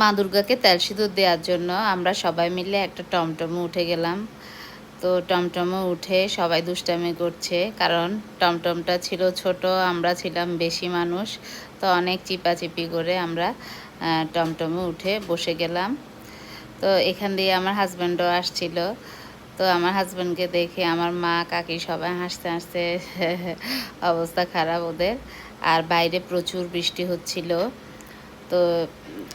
মা দুর্গাকে তেল সিঁদুর দেওয়ার জন্য আমরা সবাই মিলে একটা টমটমে উঠে গেলাম। তো টমটমে উঠে সবাই দুষ্টামি করছে, কারণ টমটমটা ছিল ছোট, আমরা ছিলাম বেশি মানুষ, তো অনেক চিপাচিপি করে আমরা টমটমে উঠে বসে গেলাম। তো এখান দিয়ে আমার হাজব্যান্ডও আসছিল। তো আমার হাজব্যান্ডকে দেখে আমার মা, কাকি সবাই হাসতে হাসতে অবস্থা খারাপ ওদের। আর বাইরে প্রচুর বৃষ্টি হচ্ছিল। তো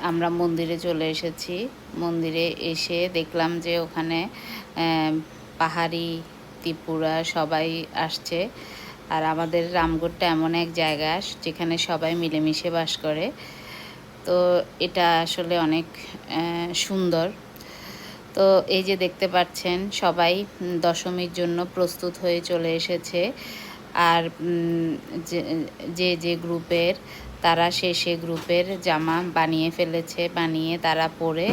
আমরা মন্দিরে চলে এসেছি। মন্দিরে এসে দেখলাম যে ওখানে পাহাড়ি, ত্রিপুরা সবাই আসছে। আর আমাদের রামগড়টা এমন এক জায়গা যেখানে সবাই মিলেমিশে বাস করে। তো এটা আসলে অনেক সুন্দর। তো এই যে দেখতে পাচ্ছেন, সবাই দশমীর জন্য প্রস্তুত হয়ে চলে এসেছে। আর যে যে গ্রুপের, তারা সে সে গ্রুপের জামা বানিয়ে ফেলেছে, বানিয়ে তারা পরে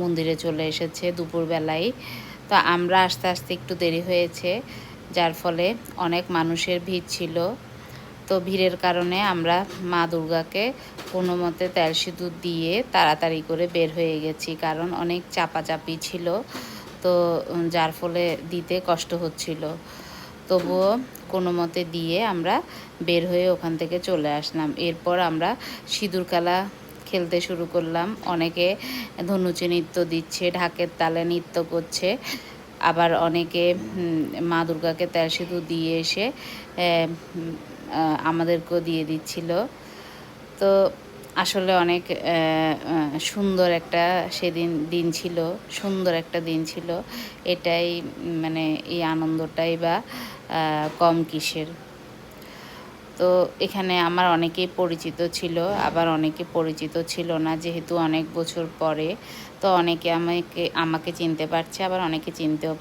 মন্দিরে চলে এসেছে দুপুরবেলায় তো আমরা আস্তে আস্তে একটু দেরি হয়েছে, যার ফলে অনেক মানুষের ভিড় ছিল। তো ভিড়ের কারণে আমরা মা দুর্গাকে কোনো মতে তেল সিঁদুর দিয়ে তাড়াতাড়ি করে বের হয়ে গেছি, কারণ অনেক চাপাচাপি ছিল। তো যার ফলে দিতে কষ্ট হচ্ছিল। তবুও কোনো মতে দিয়ে আমরা বের হয়ে ওখান থেকে চলে আসলাম। এরপর আমরা সিঁদুর খেলা খেলতে শুরু করলাম। অনেকে ধনুচি নৃত্য দিচ্ছে, ঢাকের তালে নৃত্য করছে। আবার অনেকে মা দুর্গাকে তেল সিঁদুর দিয়ে এসে আমাদেরকেও দিয়ে দিচ্ছিল। তো আসলে অনেক সুন্দর একটা সেদিন দিন ছিল, সুন্দর একটা দিন ছিল। এটাই মানে এই আনন্দটাই বা কম কিসের। তো এখানে আমার অনেকেই পরিচিত ছিল, আবার অনেকে পরিচিত ছিল না, যেহেতু অনেক বছর পরে। তো অনেকে আমাকে আমাকে চিনতে পারছে, আবার অনেকে চিনতেও